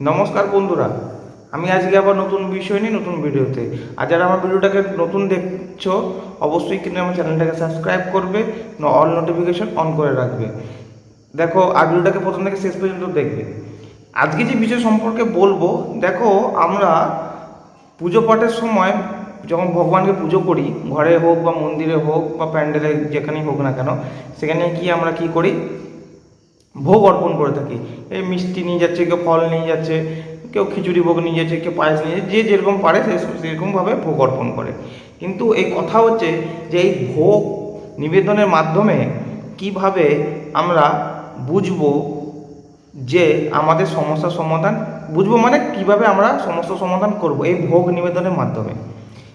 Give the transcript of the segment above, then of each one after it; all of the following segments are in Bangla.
নমস্কার বন্ধুরা, আমি আজকে আবার নতুন বিষয় নিয়ে নতুন ভিডিওতে। আর যারা আমার ভিডিওটাকে নতুন দেখছ, অবশ্যই কিন্তু আমার চ্যানেলটাকে সাবস্ক্রাইব করবে অল নোটিফিকেশন অন করে রাখবে। দেখো, আর ভিডিওটাকে প্রথম থেকে শেষ পর্যন্ত দেখবে। আজকে যে বিষয় সম্পর্কে বলব, দেখো, আমরা পুজো পাঠের সময় যখন ভগবানকে পুজো করি, ঘরে হোক বা মন্দিরে হোক বা প্যান্ডেলে যেখানেই হোক না কেন, সেখানে কি আমরা কি করি? ভোগ অর্পণ করে থাকি। এই মিষ্টি নিয়ে যাচ্ছে, কেউ ফল নিয়ে যাচ্ছে, কেউ খিচুড়ি ভোগ নিয়ে যাচ্ছে, কেউ পায়েস নিয়ে যাচ্ছে, যে যেরকম পারে সে সেরকমভাবে ভোগ অর্পণ করে। কিন্তু এই কথা হচ্ছে যে এই ভোগ নিবেদনের মাধ্যমে কীভাবে আমরা বুঝব যে আমাদের সমস্যার সমাধান, বুঝব মানে কীভাবে আমরা সমস্যার সমাধান করব এই ভোগ নিবেদনের মাধ্যমে।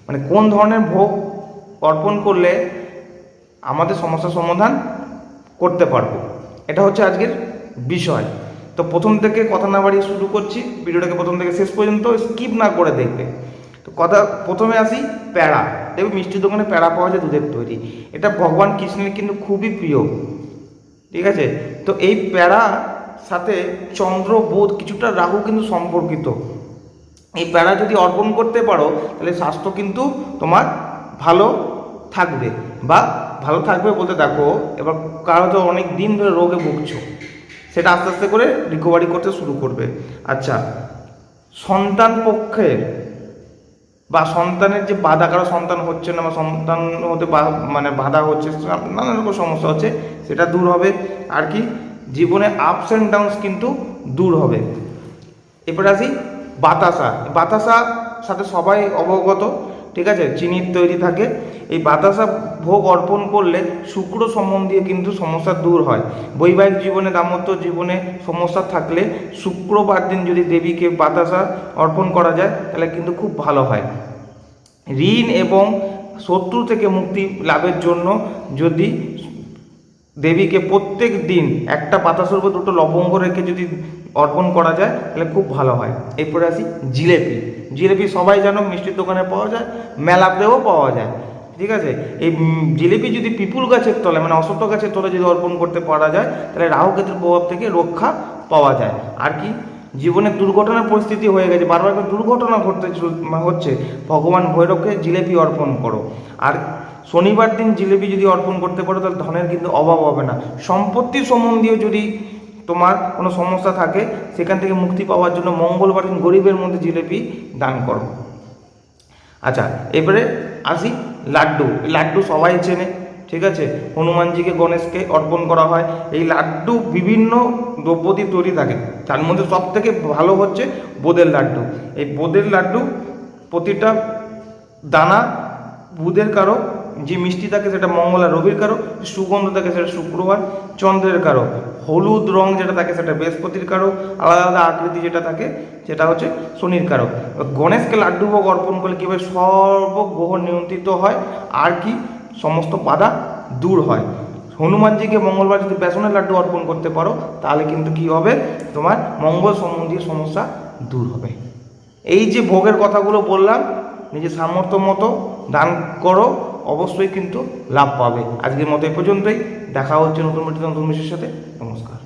মানে কোন ধরনের ভোগ অর্পণ করলে আমাদের সমস্যার সমাধান করতে পারব? এটা হচ্ছে আজকের বিষয়। তো প্রথম থেকে কথা না বাড়িয়ে শুরু করছি, ভিডিওটাকে প্রথম থেকে শেষ পর্যন্ত স্কিপ না করে দেখবে। তো কথা প্রথমে আসি প্যাড়া দেখবে মিষ্টির দোকানে প্যাড়া পাওয়া যায় দুধের তৈরি। এটা ভগবান কৃষ্ণের কিন্তু খুবই প্রিয়। ঠিক আছে? তো এই প্যাড়া সাথে চন্দ্র, বোধ, কিছুটা রাহু কিন্তু সম্পর্কিত। এই প্যাড়া যদি অর্পণ করতে পারো, তাহলে স্বাস্থ্য কিন্তু তোমার ভালো থাকবে বা ভালো থাকবে বলতে দেখো, এবার কারও তো অনেক দিন ধরে রোগে ভুগছো, সেটা আস্তে আস্তে করে রিকভারি করতে শুরু করবে। আচ্ছা সন্তান পক্ষের বা সন্তানের যে বাধা, কারও সন্তান হচ্ছে না বা সন্তান হতে মানে বাধা হচ্ছে নানান রকম সমস্যা হচ্ছে, সেটা দূর হবে। আর কি, জীবনে আপস অ্যান্ড ডাউনস কিন্তু দূর হবে। এরপর আসি, বাতাসা। বাতাসা সাথে সবাই অবগত, ঠিক আছে? চিনির তৈরি থাকে। এই বাতাসা ভোগ অর্পণ করলে শুক্র সম্বন্ধীয় কিন্তু সমস্যা দূর হয়। বৈবাহিক জীবনে, দাম্পত্য জীবনে সমস্যা থাকলে শুক্রবার দিন যদি দেবীকে বাতাসা অর্পণ করা যায়, তাহলে কিন্তু খুব ভালো হয়। ঋণ এবং শত্রু থেকে মুক্তি লাভের জন্য যদি দেবীকে প্রত্যেক দিন একটা পাতাসর্ব দুটো লবঙ্গ রেখে যদি অর্পণ করা যায়, তাহলে খুব ভালো হয়। এরপরে আসি জিলেপি। জিলেপি সবাই জানো মিষ্টির দোকানে পাওয়া যায়, মেলাতেও পাওয়া যায়। ঠিক আছে? এই জিলেপি যদি পিপুল গাছের তলে মানে অশ্বত্থ গাছের তলে যদি অর্পণ করতে পারা যায়, তাহলে রাহুকেতুর প্রভাব থেকে রক্ষা পাওয়া যায়। আর কি? জীবনে দুর্ঘটনার পরিস্থিতি হয়ে গেছে। বারবার করে দুর্ঘটনা ঘটতে হচ্ছে। ভগবান ভৈরবকে জিলেপি অর্পণ করো। আর শনিবার দিন জিলেপি যদি অর্পণ করতে পারো, তাহলে ধনের কিন্তু অভাব হবে না। সম্পত্তি সম্বন্ধীয় যদি তোমার কোনো সমস্যা থাকে, সেখান থেকে মুক্তি পাওয়ার জন্য মঙ্গলবার দিন গরিবের মধ্যে জিলেপি দান করো। আচ্ছা এবারে আসি। লাড্ডু লাড্ডু সবাই চেনে, ঠিক আছে? হনুমানজিকে, গণেশকে অর্পণ করা হয়। এই লাড্ডু বিভিন্ন দ্রব্য দিয়ে তৈরি থাকে। তার মধ্যে সব থেকে ভালো হচ্ছে বোদের লাড্ডু। এই বোদের লাড্ডু প্রতিটা দানা বুধের কারও যে মিষ্টি থাকে সেটা মঙ্গল আর রবির কারক সুগন্ধ থাকে সেটা শুক্রবার, চন্দ্রের কারক। হলুদ রং যেটা থাকে সেটা বৃহস্পতির কারক, আলাদা আলাদা আকৃতি যেটা থাকে সেটা হচ্ছে শনির কারক। গণেশকে লাড্ডু ভোগ অর্পণ করলে কীভাবে সর্বগ্রহ নিয়ন্ত্রিত হয়, আর কি সমস্ত বাধা দূর হয়। হনুমানজিকে মঙ্গলবার যদি বেসনের লাড্ডু অর্পণ করতে পারো, তাহলে কিন্তু কি হবে? তোমার মঙ্গল সম্বন্ধীয় সমস্যা দূর হবে। এই যে ভোগের কথাগুলো বললাম, নিজের সামর্থ্য মতো দান করো অবশ্যই কিন্তু লাভ পাবে। আজকের মতো এ পর্যন্তই। দেখা হচ্ছে নতুন নতুন মিশের সাথে। নমস্কার।